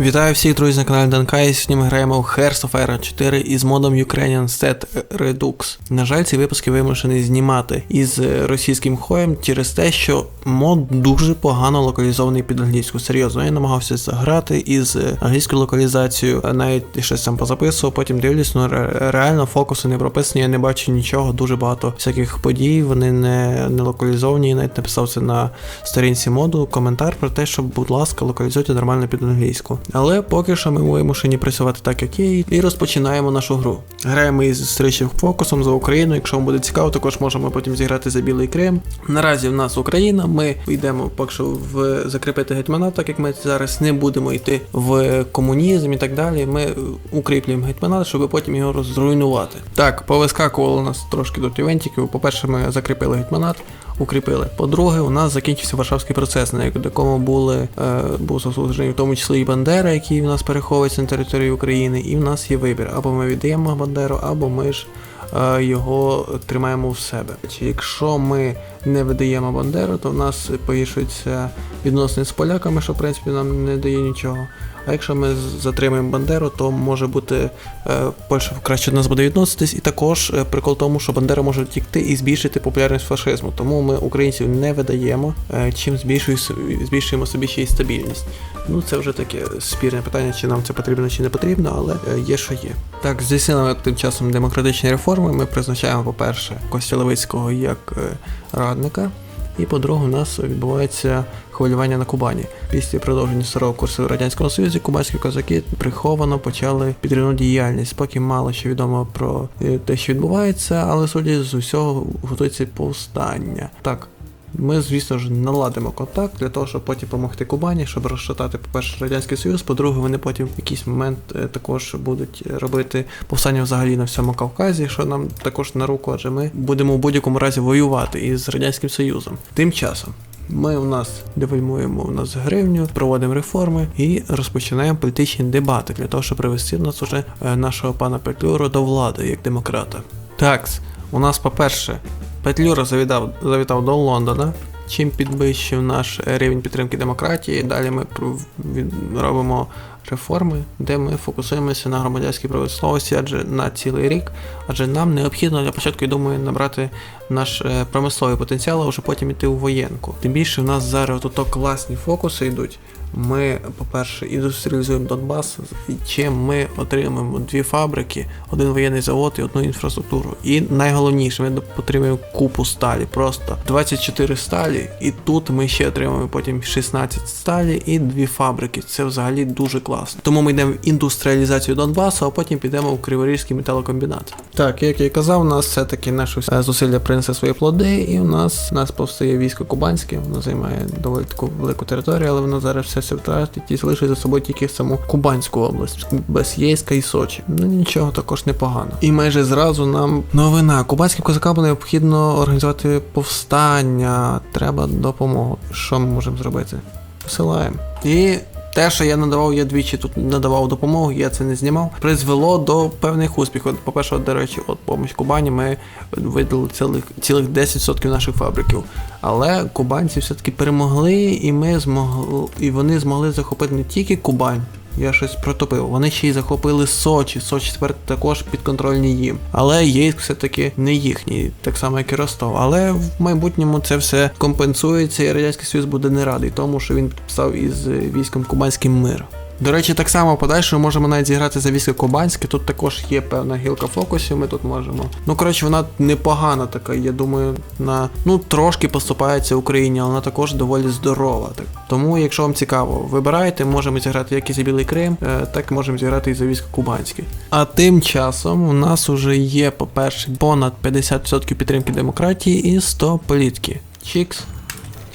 Вітаю всіх друзі на каналі Данкай. Сьогодні ми граємо в Hearts of Iron 4 із модом Ukrainian Set Redux. На жаль, ці випуски вимушені знімати із російським хоєм через те, що мод дуже погано локалізований під англійську. Серйозно, я намагався заграти із англійською локалізацією, навіть щось там позаписував, потім дивлюсь, ну реально фокуси не прописані, я не бачу нічого, дуже багато всяких подій, вони не, не локалізовані, я навіть написав це на сторінці моду, коментар про те, що, будь ласка, локалізуйте нормально під англійську. Але поки що ми вимушені працювати так, як є, і розпочинаємо нашу гру. Граємо із стрічим фокусом за Україну. Якщо вам буде цікаво, також можемо потім зіграти за Білий Крим. Наразі в нас Україна. Ми йдемо поки що в закріпити гетьманат, так як ми зараз не будемо йти в комунізм і так далі. Ми укріплюємо гетьманат, щоб потім його розруйнувати. Так, повискакувало нас трошки до івентиків. По-перше, ми закріпили гетьманат укріпили. По-друге, у нас закінчився Варшавський процес, на якому були е, був заслужений в тому числі і Бандера, який в нас переховується на території України, і в нас є вибір: або ми віддаємо Бандеру, або ми ж його тримаємо в себе. Якщо ми не видаємо Бандеру, то в нас погіршуються відносини з поляками, що в принципі нам не дає нічого. А якщо ми затримаємо Бандеру, то може бути е, Польща краще до нас буде відноситись, і також е, прикол тому, що Бандера може втікти і збільшити популярність фашизму. Тому ми українців не видаємо, е, чим збільшуємо собі ще й стабільність. Ну це вже таке спірне питання, чи нам це потрібно, чи не потрібно, але є, що є. Так, здійснили тим часом демократичні реформи. Ми призначаємо, по-перше, Костіловицького як радника. І по-друге, у нас відбувається хвилювання на Кубані. Після продовження старого курсу радянського Союзі кубанські козаки приховано почали підривну діяльність. Поки мало що відомо про е, те, що відбувається, але судячи з усього готується повстання. Так. Ми, звісно ж, наладимо контакт для того, щоб потім допомогти Кубані, щоб розшатати, по-перше, Радянський Союз, по-друге, вони потім в якийсь момент е, також будуть робити повстання взагалі на всьому Кавказі, що нам також на руку, адже ми будемо в будь-якому разі воювати із Радянським Союзом. Тим часом. Ми у нас девальмуємо у нас гривню, проводимо реформи і розпочинаємо політичні дебати для того, щоб привести нас уже е, нашого пана Петлюру до влади як демократа. Такс, у нас, по-перше, Петлюра завітав, завітав до Лондона, чим підвищив наш рівень підтримки демократії. Далі ми робимо реформи, де ми фокусуємося на громадянській правословості, адже на цілий рік, адже нам необхідно для початку, я думаю, набрати наш е, промисловий потенціал, а вже потім іти у воєнку. Тим більше в нас зараз тут класні фокуси йдуть. Ми, по-перше, індустріалізуємо Донбас, чим ми отримуємо дві фабрики, один воєнний завод і одну інфраструктуру. І найголовніше, ми отримуємо купу сталі, просто 24 сталі, і тут ми ще отримуємо потім 16 сталі і дві фабрики. Це взагалі дуже класно. Тому ми йдемо в індустріалізацію Донбасу, а потім підемо в Криворізький металокомбінат. Так, як я і казав, у нас все-таки наші е, зусилля принесе свої плоди, і у нас, у нас повстає військо Кубанське, воно займає доволі таку велику територію, але воно зараз все все втратить і залишить за собою тільки саму Кубанську область, без Єйська і Сочі. Ну нічого також непогано. І майже зразу нам новина. Кубанським козакам необхідно організувати повстання, треба допомогу. Що ми можемо зробити? Посилаємо. І те, що я надавав, я двічі тут надавав допомогу, я це не знімав, призвело до певних успіхів. По-перше, до речі, от поміч Кубані ми видали цілих, цілих 10% наших фабриків. Але кубанці все-таки перемогли, і ми змогли, і вони змогли захопити не тільки Кубань. Я щось протопив. Вони ще й захопили Сочі. Сочі тепер також підконтрольні їм. Але Єйськ все-таки не їхній, так само як і Ростов. Але в майбутньому це все компенсується, і Радянський Союз буде не радий тому, що він підписав із військом Кубанським мир. До речі, так само подальше можемо навіть зіграти за військо Кубанське. Тут також є певна гілка фокусів. Ми тут можемо. Ну коротше, вона непогана така. Я думаю, на ну трошки поступається Україні, але вона також доволі здорова. Так тому, якщо вам цікаво, вибирайте, можемо зіграти як і за Білий Крим, е, так можемо зіграти і за військо Кубанське. А тим часом у нас уже є, по-перше, понад 50% підтримки демократії і 100 політики. Чікс.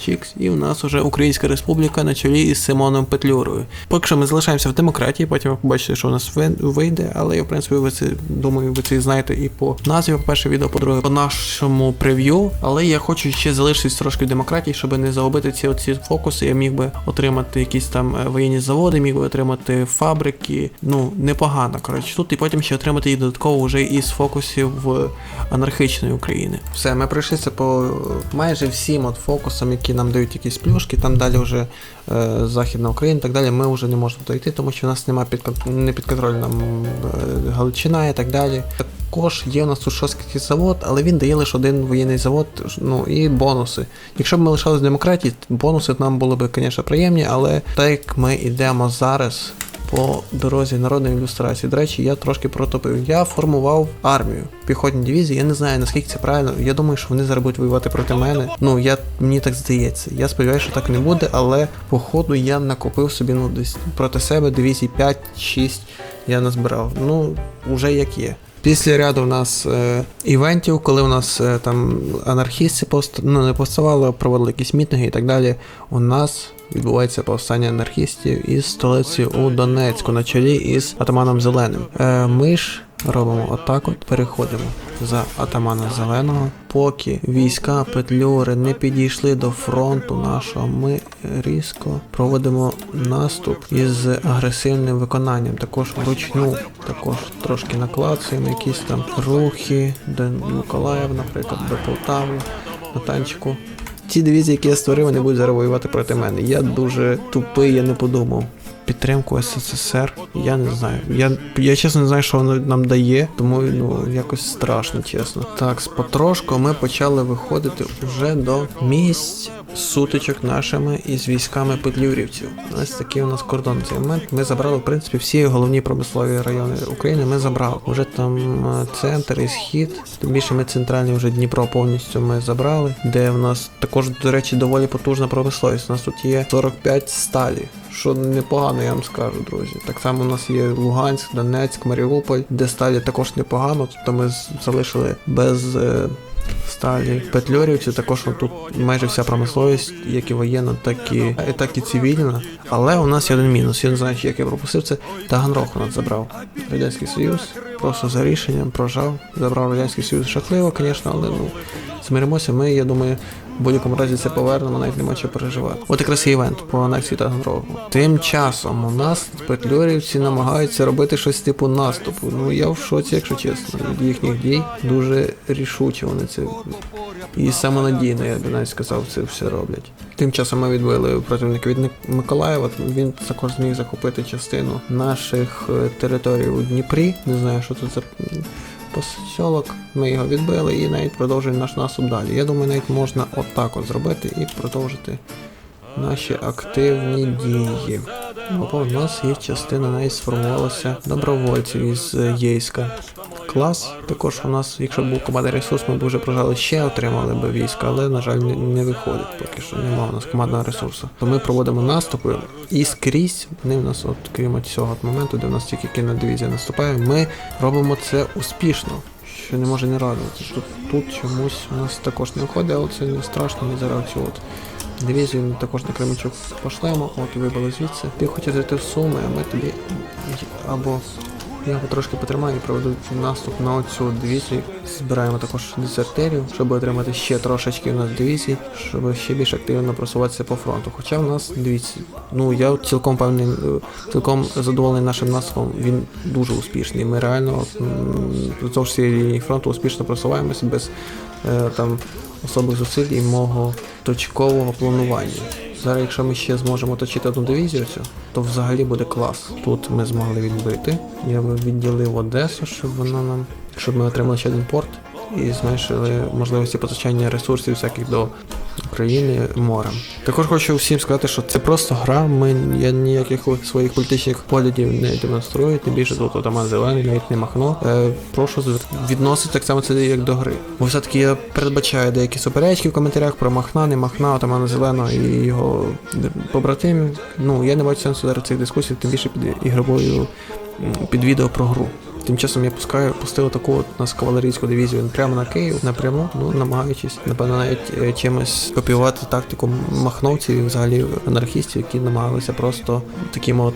Чікс, і у нас уже Українська Республіка на чолі із Симоном Петлюрою. Поки що ми залишаємося в демократії, потім ви побачите, що у нас вийде, але я, в принципі, ви це думаю, ви це знаєте і по назві, по-перше, відео, по-друге, по нашому прев'ю. Але я хочу ще залишитись трошки в демократії, щоб не загубити ці оці фокуси. Я міг би отримати якісь там е, воєнні заводи, міг би отримати фабрики. Ну, непогано, коротше, тут і потім ще отримати їх додатково вже із фокусів в анархічної України. Все, ми пройшлися по майже всім от фокусам, які нам дають якісь плюшки, там далі вже е, Західна Україна і так далі, ми вже не можемо дойти, тому що в нас немає під, не підконтрольна е, Галичина і так далі. Також є у нас тут завод, але він дає лише один воєнний завод, ну і бонуси. Якщо б ми лишалися демократії, бонуси нам були б, звісно, приємні, але так як ми йдемо зараз по дорозі народної ілюстрації. До речі, я трошки протопив. Я формував армію піхотні дивізії. Я не знаю наскільки це правильно. Я думаю, що вони зараз будуть воювати проти мене. Ну я мені так здається. Я сподіваюся, що так не буде, але по ходу я накопив собі ну десь проти себе дивізій 5-6 я назбирав. Ну, вже як є. Після ряду в нас е, івентів, коли у нас е, там анархісти пост... ну, не повставали, проводили якісь мітинги і так далі. У нас відбувається повстання анархістів із столиці у Донецьку на чолі із атаманом Зеленим. Е, ми ж робимо отак от, переходимо за атамана Зеленого, поки війська Петлюри не підійшли до фронту нашого. Ми різко проводимо наступ із агресивним виконанням. Також вручну, також трошки наклацуємо якісь там рухи до Миколаїв, наприклад, до Полтави, на танчику. Ті дивізії, які я створив, вони будуть зараз воювати проти мене. Я дуже тупий, я не подумав. Підтримку СССР, я не знаю. Я, я чесно не знаю, що воно нам дає, тому ну якось страшно, чесно. Так, з потрошку ми почали виходити вже до місць сутичок нашими із військами петлюрівців. Ось такий у нас кордон. Цей момент ми забрали, в принципі, всі головні промислові райони України. Ми забрали. Вже там е, центр і схід. Тим більше ми центральний вже Дніпро повністю ми забрали, де в нас також, до речі, доволі потужна промисловість. У нас тут є 45 сталі. Що непогано, я вам скажу, друзі. Так само у нас є Луганськ, Донецьк, Маріуполь, де сталі також непогано. Тобто ми залишили без е, сталі петлюрівці. Також тут майже вся промисловість, як і воєнна, так і, так і цивільна. Але у нас є один мінус. Я не знаю, як я пропустив це. Таганрог у нас забрав Радянський Союз. Просто за рішенням прожав, забрав Радянський Союз шахливо, звісно, але ну змиримося. Ми, я думаю, в будь-якому разі це повернемо, навіть нема чого переживати. От якраз і івент по анексії Таганрогу. Тим часом у нас петлюрівці намагаються робити щось типу наступу. Ну я в шоці, якщо чесно. Від їхніх дій дуже рішуче вони це і самонадійно, я б навіть сказав, це все роблять. Тим часом ми відбили противника від Миколаєва. Він також зміг захопити частину наших е, територій у Дніпрі. Не знаю, що тут за посілок. Ми його відбили і навіть продовжуємо наш наступ далі. Я думаю, навіть можна отак от зробити і продовжити наші активні дії. Бо у нас є частина навіть сформувалася добровольців із Єйська. Клас. Також у нас, якщо був командний ресурс, ми б вже прожали ще отримали б війська, але, на жаль, не, не виходить поки що. Немає у нас командного ресурсу. То ми проводимо наступи і скрізь вони в нас, от крім цього от моменту, де в нас тільки кінна дивізія наступає, ми робимо це успішно. Що не може не радувати. Тут, тут чомусь у нас також не виходить, але це не страшно, ми зараз цю от дивізію також на Кременчук пошлемо, от вибили звідси. Ти хочеш зайти в Суми, а ми тобі або я його трошки потримаю і проведу наступ на оцю дивізію. Збираємо також дезертерів, щоб отримати ще трошечки у нас дивізій, щоб ще більш активно просуватися по фронту. Хоча в нас, дивіться, ну я цілком певний, е, цілком задоволений нашим наступом. Він дуже успішний. Ми реально вздовж цієї лінії фронту успішно просуваємося без е, там особих зусиль і мого точкового планування. Зараз, якщо ми ще зможемо точити одну дивізію, цю, то взагалі буде клас. Тут ми змогли відбити. Я би відділив Одесу, щоб вона нам, щоб ми отримали ще один порт і зменшили можливості постачання ресурсів всяких до України морем. Також хочу всім сказати, що це просто гра. Ми я ніяких своїх політичних поглядів не демонструю. Тим більше тут отаман зелений, навіть не махно. Е, прошу відносити так само це як до гри. Бо все-таки я передбачаю деякі суперечки в коментарях про махна, не махна, отамана зеленого і його побратимів. Ну я не бачу сенсу зараз цих дискусій, тим більше під ігровою під відео про гру. Тим часом я пускаю, пустив таку от нас кавалерійську дивізію прямо на Київ, напряму, ну намагаючись, напевно, навіть е, чимось копіювати тактику махновців і взагалі анархістів, які намагалися просто такими от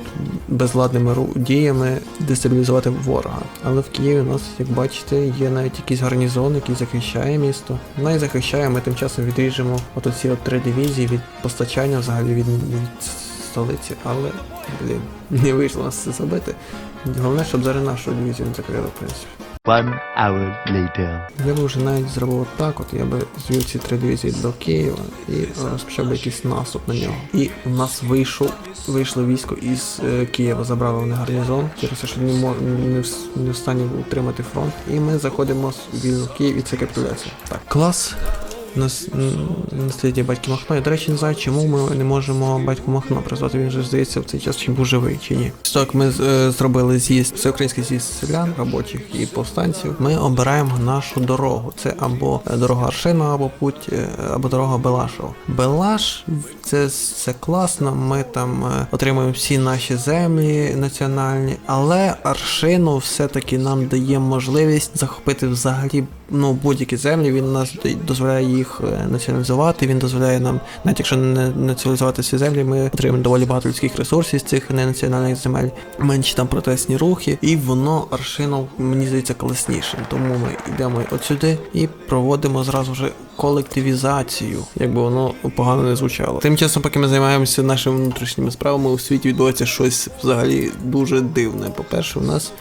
безладними діями дестабілізувати ворога. Але в Києві у нас, як бачите, є навіть якийсь гарнізон, який захищає місто. Ну і захищає, ми тим часом відріжемо от оці от три дивізії від постачання взагалі від, від столиці. Але блін, не вийшло нас це зробити. Головне, щоб зараз нашу дивізію не закрили, в принципі. One hour later. Я би вже навіть зробив так, от я би звів ці три дивізії до Києва і розпочав би якийсь наступ на нього. І у нас вийшов, вийшло військо із е, Києва, забрали вони гарнізон, через те, що не, мо, не, в, не в стані утримати фронт. І ми заходимо в вільну Київ і це капітуляція. Так, клас. У нас м, на стоїть батьки Махно. Я, до речі, не знаю, чому ми не можемо батьку Махно призвати. Він же здається в цей час чи був живий, чи ні. Так, ми е, зробили з'їзд, всеукраїнський з'їзд селян, робочих і повстанців. Ми обираємо нашу дорогу. Це або дорога Аршина, або путь, е, або дорога Белашова. Белаш це, це класно. Ми там е, отримуємо всі наші землі національні, але Аршину все-таки нам дає можливість захопити взагалі ну, будь-які землі. Він нас дозволяє їх е, націоналізувати. Він дозволяє нам, навіть якщо не націоналізувати всі землі, ми отримаємо доволі багато людських ресурсів з цих ненаціональних земель, менші там протестні рухи, і воно аршином мені здається класнішим. Тому ми йдемо от сюди і проводимо зразу вже колективізацію, якби воно погано не звучало. Тим часом, поки ми займаємося нашими внутрішніми справами, у світі відбувається щось взагалі дуже дивне. По-перше, у нас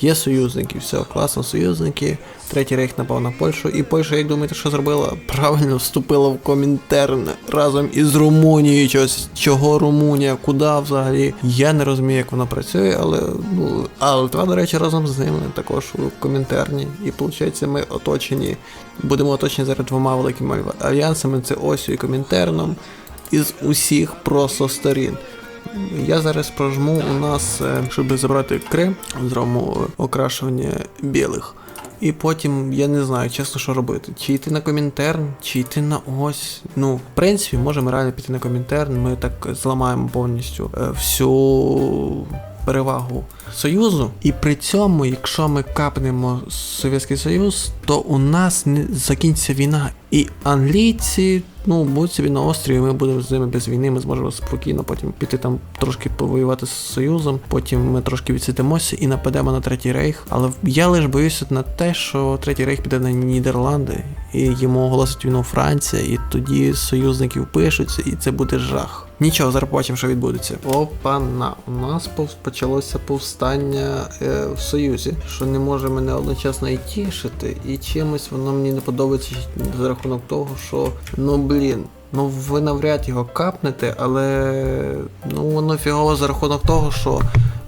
Є союзники, все класно, союзники. Третій рейх напав на Польщу, і Польща, як думаєте, що зробила? Правильно вступила в Комінтерн разом із Румунією. Чогось чого Румунія, куди взагалі? Я не розумію, як вона працює, але ну а Литва, до речі, разом з ними також у Комінтерні. І виходить, ми оточені, будемо оточені зараз двома великими альянсами: це Осю і Комінтерном із усіх просто сторін. Я зараз прожму у нас, е, щоб забрати Крим, зробимо окрашування білих. І потім я не знаю, чесно, що робити. Чи йти на Комінтерн, чи йти на ось. Ну, в принципі, можемо реально піти на Комінтерн. Ми так зламаємо повністю е, всю перевагу Союзу. І при цьому, якщо ми капнемо Совєтський Союз, то у нас не закінчиться війна. І англійці, ну, будуть собі на острові, ми будемо з ними без війни, ми зможемо спокійно потім піти там трошки повоювати з Союзом, потім ми трошки відсидимося і нападемо на третій рейх. Але я лише боюся на те, що третій рейх піде на Нідерланди, і йому оголосить війну Франція, і тоді союзників пишуться, і це буде жах. Нічого, зараз побачимо, що відбудеться. Опана, у нас почалося повстання е, в Союзі, що не може мене одночасно і тішити, і чимось воно мені не подобається за рахунок того, що ну блін. Ну, ви навряд його капнете, але ну воно фігово за рахунок того, що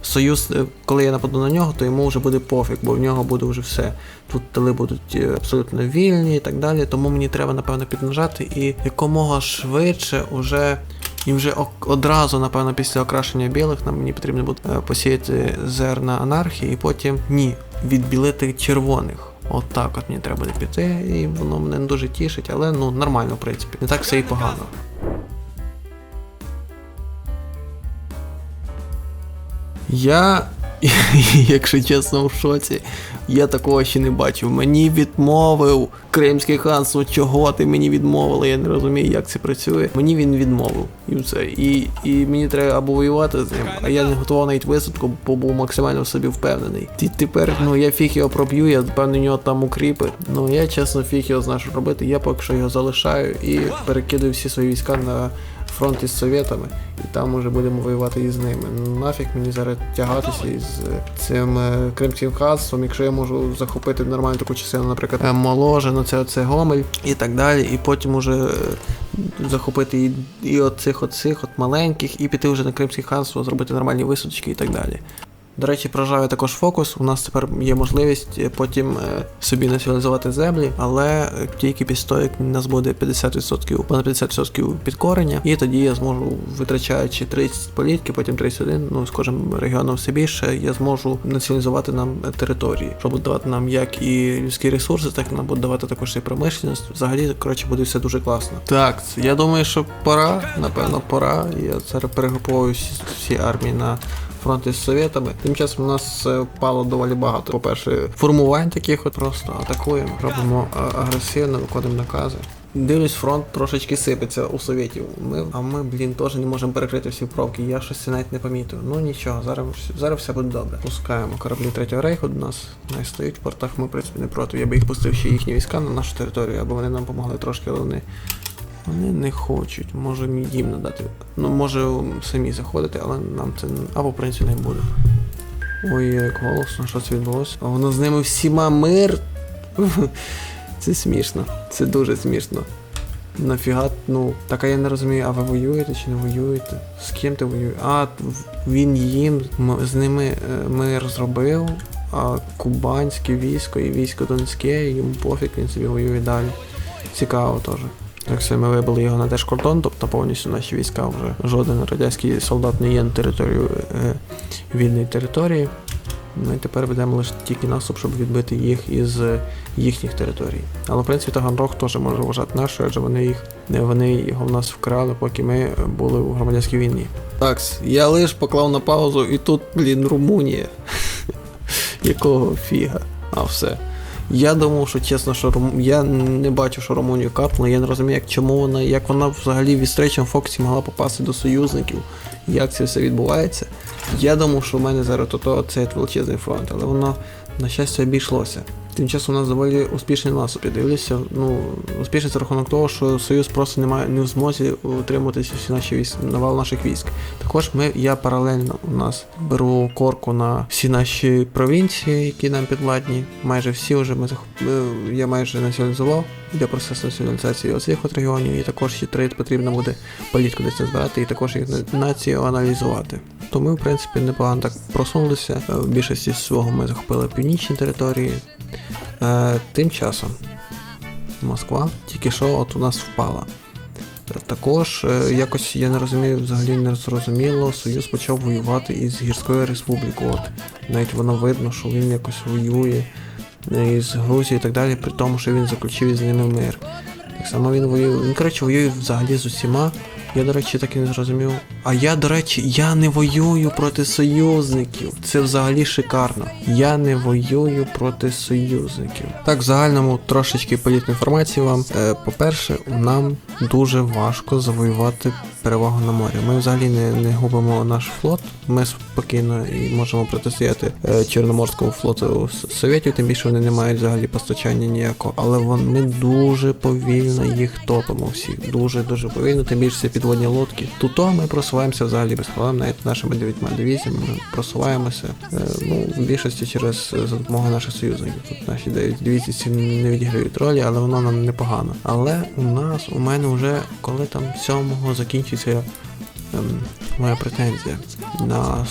Союз, е, коли я нападу на нього, то йому вже буде пофіг, бо в нього буде вже все. Тут тили будуть е, абсолютно вільні і так далі. Тому мені треба, напевно, піднажати і якомога швидше уже. І вже одразу, напевно, після окрашення білих нам мені потрібно буде е, посіяти зерна анархії, і потім ні, відбілити червоних. От так от мені треба буде піти, і воно мене не дуже тішить, але ну нормально, в принципі. Не так все і погано. Я, якщо чесно, в шоці. Я такого ще не бачив. Мені відмовив Кримське ханство. Чого ти мені відмовили? Я не розумію, як це працює. Мені він відмовив. І все. І, і мені треба або воювати з ним, а я не готував навіть висадку, бо був максимально в собі впевнений. І тепер, ну я фіг його проб'ю, я впевнений, нього там укріпи. Ну я чесно фіг його знаю, що робити. Я поки що його залишаю і перекидаю всі свої війська на фронт із совєтами, і там уже будемо воювати із ними. Нафіг мені зараз тягатися із е, цим е, кримським ханством, якщо я можу захопити нормальну таку частину, наприклад, моложе, Моложину, це оце Гомель і так далі, і потім уже е, захопити і, і оцих оцих от маленьких, і піти вже на Кримське ханство, зробити нормальні висадочки і так далі. До речі, прожав я також фокус. У нас тепер є можливість е, потім е, собі націоналізувати землі, але е, тільки як у нас буде 50%, понад 50% підкорення, і тоді я зможу, витрачаючи 30 політки, потім 31, ну з кожним регіоном все більше, я зможу націоналізувати нам території, що буде давати нам як і людські ресурси, так і нам буде давати також і промишленість. Взагалі, коротше, буде все дуже класно. Так, я думаю, що пора, напевно, пора. Я зараз перегруповую всі армії на фронті з совєтами. Тим часом у нас е, впало доволі багато. По-перше, формувань таких от просто атакуємо, робимо е, агресивно, виконуємо накази. Дивлюсь, фронт трошечки сипеться у совєтів. Ми, а ми, блін, теж не можемо перекрити всі пробки. Я щось навіть не помітив. Ну нічого, зараз, зараз все буде добре. Пускаємо кораблі третього рейху до нас. Най стоять в портах. Ми, в принципі, не проти. Я би їх пустив ще їхні війська на нашу територію, аби вони нам допомогли трошки, але вони. Вони не хочуть, може їм надати. Ну, може самі заходити, але нам це або в принципі не буде. Ой, як голосно, що це відбулося? А воно з ними всіма мир. Це смішно. Це дуже смішно. Нафіга, ну, так а я не розумію, а ви воюєте чи не воюєте? З ким ти воюєш? А, він їм, з ними е, мир зробив, а кубанське військо і військо Донське, йому пофіг, він собі воює далі. Цікаво теж. Все, ми вибили його на держкордон, тобто повністю наші війська вже жоден радянський солдат не є на територію е, вільної території. Ми тепер ведемо лише тільки наступ, щоб відбити їх із е, їхніх територій. Але в принципі Таганрог теж може вважати нашою, адже вони їх вони його в нас вкрали, поки ми були у громадянській війні. Так, я лиш поклав на паузу, і тут, блін, Румунія. Якого фіга? А все. Я думав, що чесно, що Рум... я не бачу, що Румунію капнули, Я не розумію, як чому вона, як вона взагалі в Фоксі, могла попасти до союзників, як це все відбувається. Я думав, що в мене зараз то, то це величезний фронт, але воно, на щастя, обійшлося. Тим часом у нас доволі успішний наступ. Я дивлюся, ну, успішний за рахунок того, що Союз просто не має не в змозі утримуватися всі наші військ, навал наших військ. Також ми, я паралельно у нас беру корку на всі наші провінції, які нам підладні. Майже всі вже ми я майже націоналізував. Йде процес націоналізації оцих от регіонів, і також три потрібно буде політку десь збирати і також їх на- націоналізувати. То ми, в принципі, непогано так просунулися. Е, В більшості свого ми захопили північні території. Е, тим часом Москва тільки що от у нас впала. Е, Також е, якось я не розумію, взагалі не зрозуміло, Союз почав воювати із Гірською Республікою. От навіть воно видно, що він якось воює із Грузією і так далі, при тому, що він заключив із ними мир. Так само він воює. Він, коротше, воює взагалі з усіма. Я, до речі, так і не зрозумів. А я, до речі, я не воюю проти союзників. Це взагалі шикарно. Я не воюю проти союзників. Так, в загальному трошечки політної інформації вам. Е, по-перше, нам дуже важко завоювати перевагу на морі. Ми взагалі не, не губимо наш флот. Ми спокійно і можемо протистояти е, Чорноморському флоту Совєтів, тим більше вони не мають взагалі постачання ніякого. Але вон, ми дуже повільно їх топимо всіх. Дуже дуже повільно, тим більше це підводні лодки. Тут ми просуваємося взагалі без проблем, навіть нашими дев'ятьма дивізіями ми просуваємося. Е, ну, в більшості через е, за допомогою наших союзників. Тут наші дивізії не відіграють ролі, але воно нам непогано. Але у нас, у мене вже коли там 7-го закінчиться ем, моя претензія на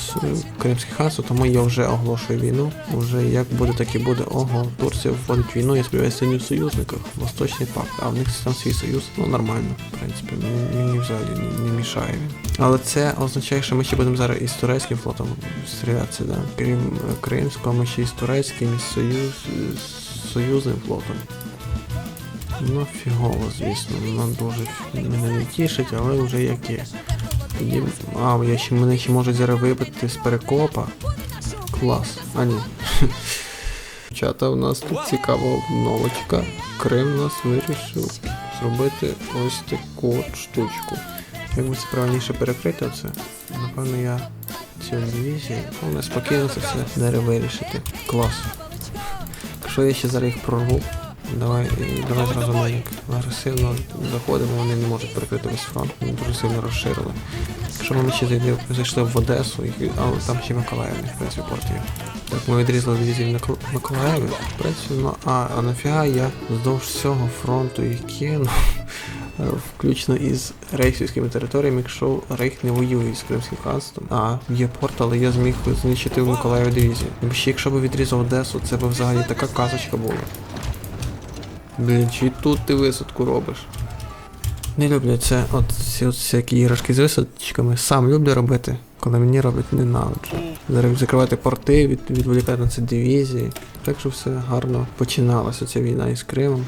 Кримське ханство, тому я вже оголошую війну. Уже як буде, так і буде. Ого, Турція вводить війну, я сподіваюся, не в союзниках, Восточний пакт, а в них там свій союз. Ну нормально, в принципі, мені, мені взагалі не, не мішає він. Але це означає, що ми ще будемо зараз із турецьким флотом стрілятися, да? Крім е, кримського, ми ще із турецьким, із союз, з союзним флотом. Ну, фігово, звісно, воно дуже мене не тішить, але вже як є. Тоді, а, я ще, мене ще можуть зараз вибити з перекопа. Клас. А ні. Чата, у нас тут цікава обновочка. Крим нас вирішив зробити ось таку штучку. Як би це правильніше перекрити оце? Напевно, я цю дивізію. Вони спокійно це все зараз вирішити. Клас. Якщо я ще зараз їх прорву, давай, давай зразу ми як агресивно заходимо, вони не можуть перекрити весь фронт, вони дуже сильно розширили. Якщо ми ще зайшли в Одесу, і- але там ще Миколаїв, в принципі, порт є. Так, ми відрізали дивізію в Микол- Миколаєві, в принципі, ну, а, а нафіга я вздовж всього фронту їх кину, включно із рейхівськими територіями, якщо Рейх не воює з Кримським ханством. А, є порт, але я зміг знищити в Миколаєві дивізію. Ще якщо б відрізав Одесу, це б взагалі така казочка була. Блін, чи тут ти висадку робиш? Не люблю це, от ці от всякі іграшки з висадочками. Сам люблю робити, коли мені роблять ненавиджу. Зараз закривати порти, від, відволікати на це дивізії. Так що все гарно починалася ця війна із Кримом,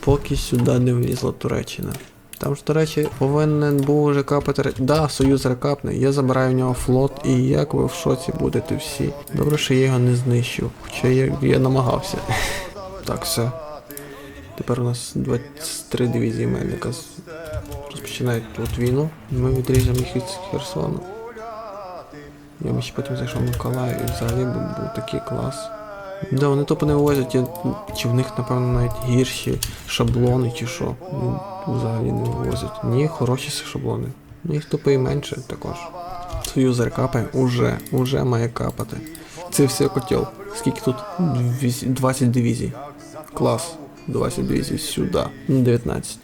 поки сюди не влізла Туреччина. Там ж, до речі, повинен був вже капати. Да, Союз рекапне, я забираю в нього флот, і як ви в шоці будете всі. Добре, що я його не знищив, хоча я, я намагався. Так, все. Тепер у нас 23 дивізії Мельника розпочинають тут війну. Ми відріжемо їх від Херсону. Я би ще потім зайшов Миколаїв і взагалі був такий клас. Да, вони тупо не вивозять, чи в них, напевно, навіть гірші шаблони, чи що. Взагалі не вивозять. Ні, хороші шаблони. Їх тупо і менше також. Союзер капає, уже, уже має капати. Це все котел. Скільки тут? 20 дивізій. Клас. 20 дивізій сюди. Ну, 19.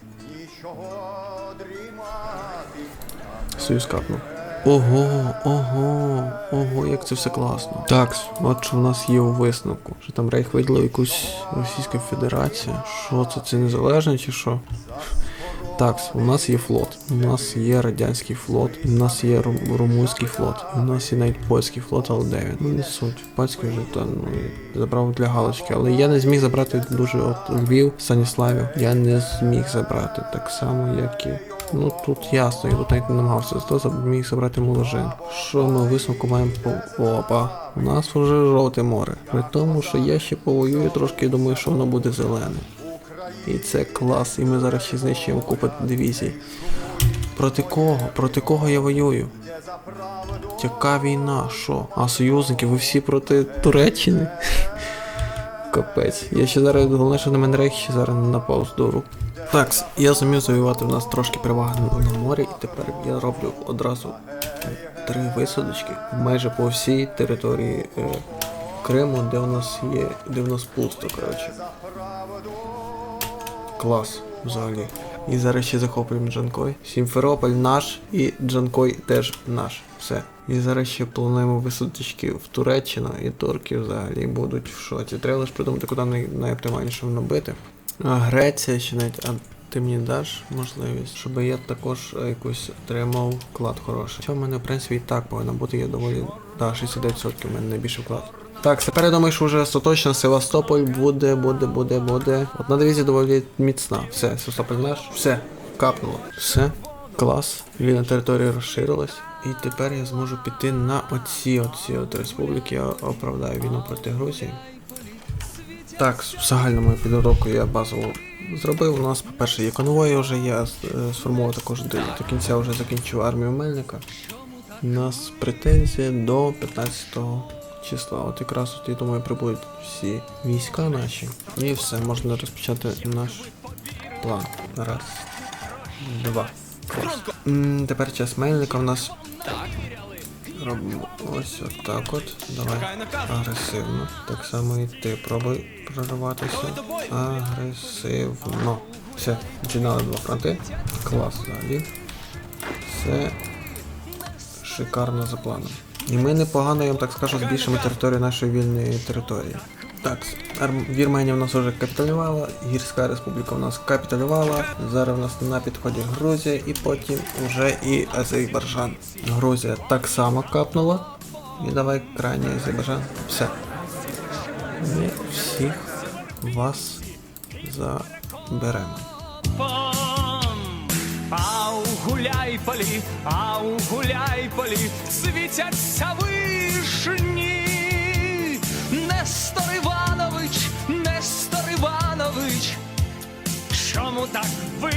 Союз капнув. Ого, ого, ого, як це все класно. Так, от що в нас є у висновку. Що там Рейх виділив якусь Російська Федерація. Що це, це незалежно чи що? Так, у нас є флот, у нас є радянський флот, у нас є ру- румунський флот, у нас є навіть польський флот, але де він? Ну не суть. Польський вже то ну, забрав для галочки, але я не зміг забрати дуже от Львів, Станіславів. Я не зміг забрати так само, як і. Ну тут ясно, я тут навіть не намагався, зато зміг забрати моложин. Що ми висновку маємо по опа? У нас вже жовте море. При тому, що я ще повоюю трошки думаю, що воно буде зелене. І це клас, і ми зараз ще знищуємо купу дивізій. Проти кого? Проти кого я воюю? Яка війна? Що? А союзники, ви всі проти Туреччини? Капець. Я ще зараз, головне, що на мене рейх зараз не напав з дуру. Так, я зумів завоювати в нас трошки переваги на морі, і тепер я роблю одразу три висадочки майже по всій території е, Криму, де у нас є, де в нас пусто, коротше. Клас, взагалі. І зараз ще захоплюємо Джанкой. Сімферополь наш і Джанкой теж наш. Все. І зараз ще плануємо висадочки в Туреччину, і турки взагалі будуть в шоці. Треба лише придумати, куди най- найоптимальніше набити. А Греція ще навіть, а ти мені даш можливість, щоб я також е, якусь отримав вклад хороший. Що в мене, в принципі, і так повинно бути, я доволі. Да, 69% в мене найбільший вклад. Так, тепер я думаю, що вже остаточно Севастополь буде, буде, буде, буде. Одна дивізія доволі міцна. Все, Севастополь наш. Все, капнуло. Все, клас. Вільна територія розширилась. І тепер я зможу піти на оці, оці от республіки. Я оправдаю війну проти Грузії. Так, в загальному підготовку я базово зробив. У нас, по-перше, є конвої вже, я е, сформував також до, кінця вже закінчив армію Мельника. У нас претензія до 15 числа. От якраз от, я думаю, прибудуть всі війська наші. І все, можна розпочати наш план. Раз, два. Тепер час Мельника у нас. Робимо ось отак от. Давай. Агресивно. Так само і ти пробуй прориватися. Агресивно. Все, з'єднали два фронти. Клас взагалі. Все шикарно за планом. І ми непогано, вам так скажу, збільшимо територію нашої вільної території. Так, Вірменія в нас вже капітулювала, Гірська республіка в нас капітулювала. Зараз в нас на підході Грузія і потім вже і Азербайджан. Грузія так само капнула. І давай крайній Азербайджан. Все. Ми всіх вас заберемо. У гуляйполі, а у гуляйполі світяться вишні. Нестор Іванович, Нестор Іванович, чому так ви